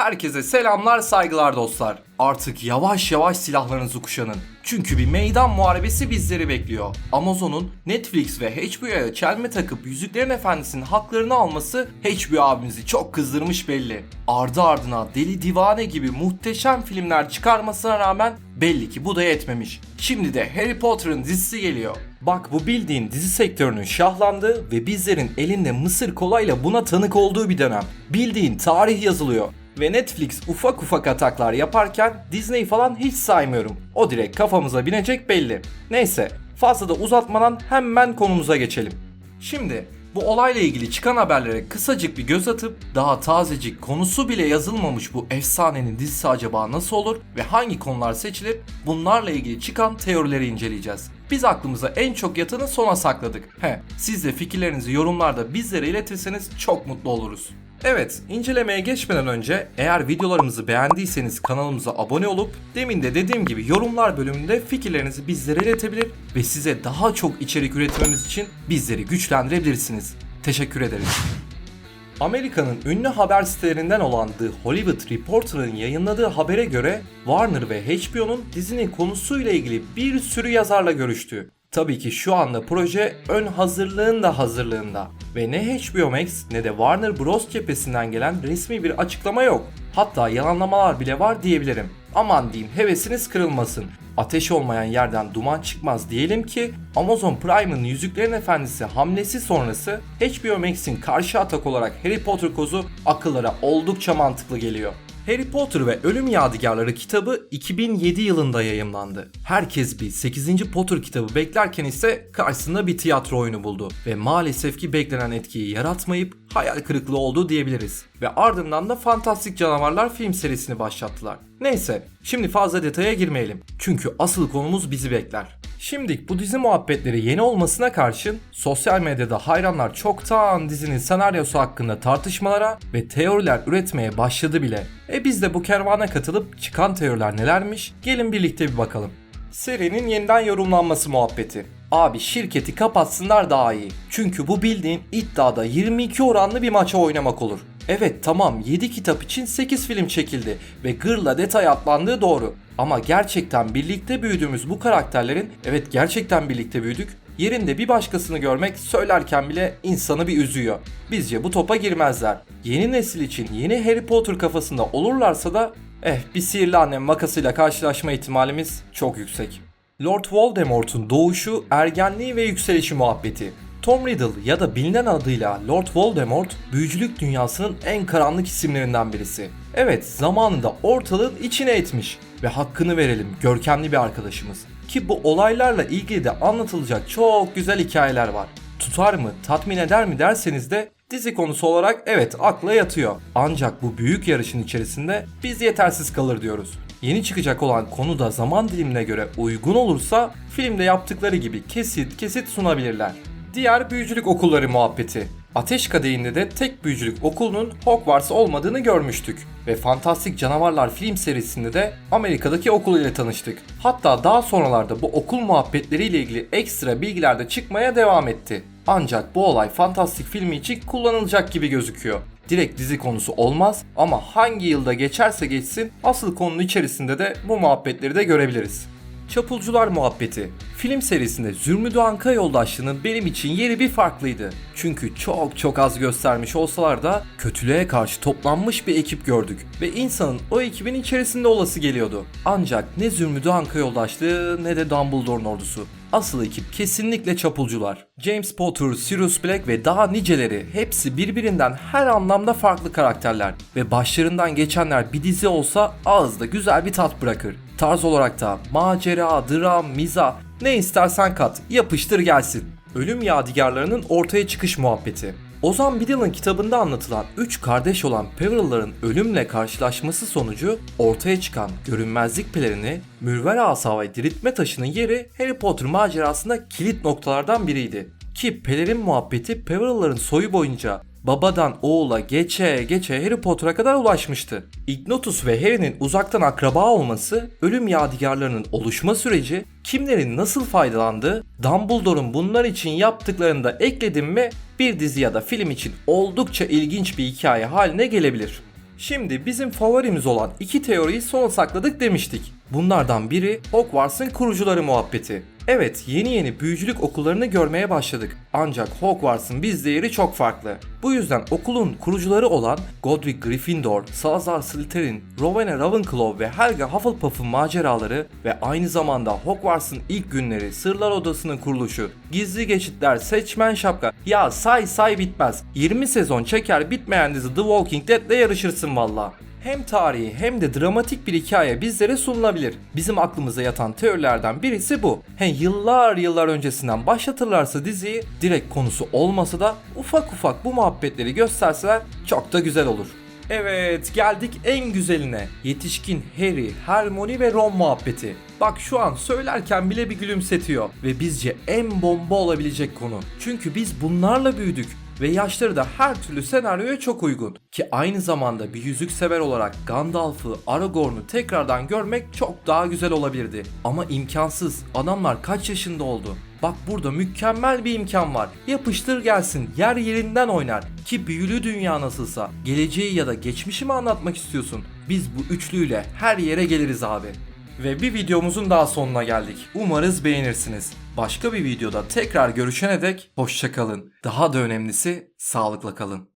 Herkese selamlar saygılar dostlar. Artık yavaş yavaş silahlarınızı kuşanın. Çünkü bir meydan muharebesi bizleri bekliyor. Amazon'un Netflix ve HBO'ya çelme takıp Yüzüklerin Efendisi'nin haklarını alması HBO abimizi çok kızdırmış belli. Ardı ardına deli divane gibi muhteşem filmler çıkarmasına rağmen belli ki bu da yetmemiş. Şimdi de Harry Potter'ın dizisi geliyor. Bak bu bildiğin dizi sektörünün şahlandığı ve bizlerin elinde mısır kolayla buna tanık olduğu bir dönem. Bildiğin tarih yazılıyor. Ve Netflix ufak ufak ataklar yaparken Disney falan hiç saymıyorum. O direkt kafamıza binecek belli. Neyse fazla da uzatmadan hemen konumuza geçelim. Şimdi bu olayla ilgili çıkan haberlere kısacık bir göz atıp daha tazecik konusu bile yazılmamış bu efsanenin dizisi acaba nasıl olur ve hangi konular seçilir bunlarla ilgili çıkan teorileri inceleyeceğiz. Biz aklımıza en çok yatanı sona sakladık. He, siz de fikirlerinizi yorumlarda bizlere iletirseniz çok mutlu oluruz. Evet, incelemeye geçmeden önce eğer videolarımızı beğendiyseniz kanalımıza abone olup demin de dediğim gibi yorumlar bölümünde fikirlerinizi bizlere iletebilir ve size daha çok içerik üretmemiz için bizleri güçlendirebilirsiniz. Teşekkür ederiz. Amerika'nın ünlü haber sitelerinden olan The Hollywood Reporter'ın yayınladığı habere göre Warner ve HBO'nun dizinin konusuyla ilgili bir sürü yazarla görüştü. Tabii ki şu anda proje ön hazırlığın da hazırlığında ve ne HBO Max ne de Warner Bros cephesinden gelen resmi bir açıklama yok. Hatta yalanlamalar bile var diyebilirim. Aman diyeyim hevesiniz kırılmasın. Ateş olmayan yerden duman çıkmaz diyelim ki Amazon Prime'ın Yüzüklerin Efendisi hamlesi sonrası HBO Max'in karşı atak olarak Harry Potter kozu akıllara oldukça mantıklı geliyor. Harry Potter ve Ölüm Yadigarları kitabı 2007 yılında yayımlandı. Herkes bir 8. Potter kitabı beklerken ise karşısında bir tiyatro oyunu buldu ve maalesef ki beklenen etkiyi yaratmayıp hayal kırıklığı oldu diyebiliriz. Ve ardından da Fantastik Canavarlar film serisini başlattılar. Neyse, şimdi fazla detaya girmeyelim. Çünkü asıl konumuz bizi bekler. Şimdi bu dizi muhabbetleri yeni olmasına karşın sosyal medyada hayranlar çoktan dizinin senaryosu hakkında tartışmalara ve teoriler üretmeye başladı bile. E biz de bu kervana katılıp çıkan teoriler nelermiş? Gelin birlikte bir bakalım. Serinin yeniden yorumlanması muhabbeti. Abi şirketi kapatsınlar daha iyi. Çünkü bu bildiğin iddiada 22 oranlı bir maça oynamak olur. Evet tamam 7 kitap için 8 film çekildi ve gırla detay atlandığı doğru. Ama gerçekten birlikte büyüdüğümüz bu karakterlerin evet gerçekten birlikte büyüdük. Yerinde bir başkasını görmek söylerken bile insanı bir üzüyor. Bizce bu topa girmezler. Yeni nesil için yeni Harry Potter kafasında olurlarsa da eh bir sihirli annem makasıyla karşılaşma ihtimalimiz çok yüksek. Lord Voldemort'un doğuşu, ergenliği ve yükselişi muhabbeti. Tom Riddle ya da bilinen adıyla Lord Voldemort, büyücülük dünyasının en karanlık isimlerinden birisi. Evet, zamanında ortalığın içine etmiş ve hakkını verelim görkemli bir arkadaşımız. Ki bu olaylarla ilgili de anlatılacak çok güzel hikayeler var. Tutar mı, tatmin eder mi derseniz de dizi konusu olarak evet akla yatıyor. Ancak bu büyük yarışın içerisinde biz yetersiz kalır diyoruz. Yeni çıkacak olan konu da zaman dilimine göre uygun olursa filmde yaptıkları gibi kesit kesit sunabilirler. Diğer büyücülük okulları muhabbeti. Ateş Kadehi'nde de tek büyücülük okulunun Hogwarts olmadığını görmüştük. Ve Fantastik Canavarlar film serisinde de Amerika'daki okul ile tanıştık. Hatta daha sonralarda bu okul muhabbetleriyle ilgili ekstra bilgiler de çıkmaya devam etti. Ancak bu olay Fantastik filmi için kullanılacak gibi gözüküyor. Direkt dizi konusu olmaz ama hangi yılda geçerse geçsin asıl konunun içerisinde de bu muhabbetleri de görebiliriz. Çapulcular muhabbeti. Film serisinde Zümrüt Anka yoldaşlığının benim için yeri bir farklıydı. Çünkü çok çok az göstermiş olsalar da kötülüğe karşı toplanmış bir ekip gördük ve insanın o ekibin içerisinde olası geliyordu. Ancak ne Zümrüt Anka yoldaşlığı ne de Dumbledore'un ordusu. Asıl ekip kesinlikle çapulcular. James Potter, Sirius Black ve daha niceleri hepsi birbirinden her anlamda farklı karakterler ve başlarından geçenler bir dizi olsa ağızda güzel bir tat bırakır. Tarz olarak da macera, dram, miza ne istersen kat, yapıştır gelsin. Ölüm yadigarlarının ortaya çıkış muhabbeti. Ozan Bidil'in kitabında anlatılan 3 kardeş olan Peverell'ların ölümle karşılaşması sonucu ortaya çıkan görünmezlik pelerini, mürver asa ve diriltme taşının yeri Harry Potter macerasında kilit noktalardan biriydi. Ki pelerin muhabbeti Peverell'ların soyu boyunca babadan oğula geçe geçe Harry Potter'a kadar ulaşmıştı. Ignotus ve Harry'nin uzaktan akraba olması, ölüm yadigarlarının oluşma süreci, kimlerin nasıl faydalandığı, Dumbledore'un bunlar için yaptıklarını da ekledim mi bir dizi ya da film için oldukça ilginç bir hikaye haline gelebilir. Şimdi bizim favorimiz olan iki teoriyi sona sakladık demiştik. Bunlardan biri Hogwarts'ın kurucuları muhabbeti. Evet yeni yeni büyücülük okullarını görmeye başladık. Ancak Hogwarts'ın biz değeri çok farklı. Bu yüzden okulun kurucuları olan Godric Gryffindor, Salazar Slytherin, Rowena Ravenclaw ve Helga Hufflepuff'un maceraları ve aynı zamanda Hogwarts'ın ilk günleri, Sırlar Odası'nın kuruluşu, gizli geçitler, seçmen şapka. Ya say say bitmez. 20 sezon çeker bitmeyen dizi The Walking Dead'le yarışırsın valla. Hem tarihi hem de dramatik bir hikaye bizlere sunulabilir. Bizim aklımıza yatan teorilerden birisi bu. He yıllar yıllar öncesinden başlatırlarsa diziyi direkt konusu olmasa da ufak ufak bu muhabbetleri gösterseler çok da güzel olur. Evet geldik en güzeline. Yetişkin Harry, Hermione ve Ron muhabbeti. Bak şu an söylerken bile bir gülümsetiyor. Ve bizce en bomba olabilecek konu. Çünkü biz bunlarla büyüdük ve yaşları da her türlü senaryoya çok uygun. Ki aynı zamanda bir yüzük sever olarak Gandalf'ı, Aragorn'u tekrardan görmek çok daha güzel olabilirdi. Ama imkansız. Adamlar kaç yaşında oldu? Bak burada mükemmel bir imkan var. Yapıştır gelsin, yer yerinden oynar. Ki büyülü dünya nasılsa, geleceği ya da geçmişi mi anlatmak istiyorsun? Biz bu üçlüyle her yere geliriz abi. Ve bir videomuzun daha sonuna geldik. Umarız beğenirsiniz. Başka bir videoda tekrar görüşene dek hoşçakalın. Daha da önemlisi sağlıkla kalın.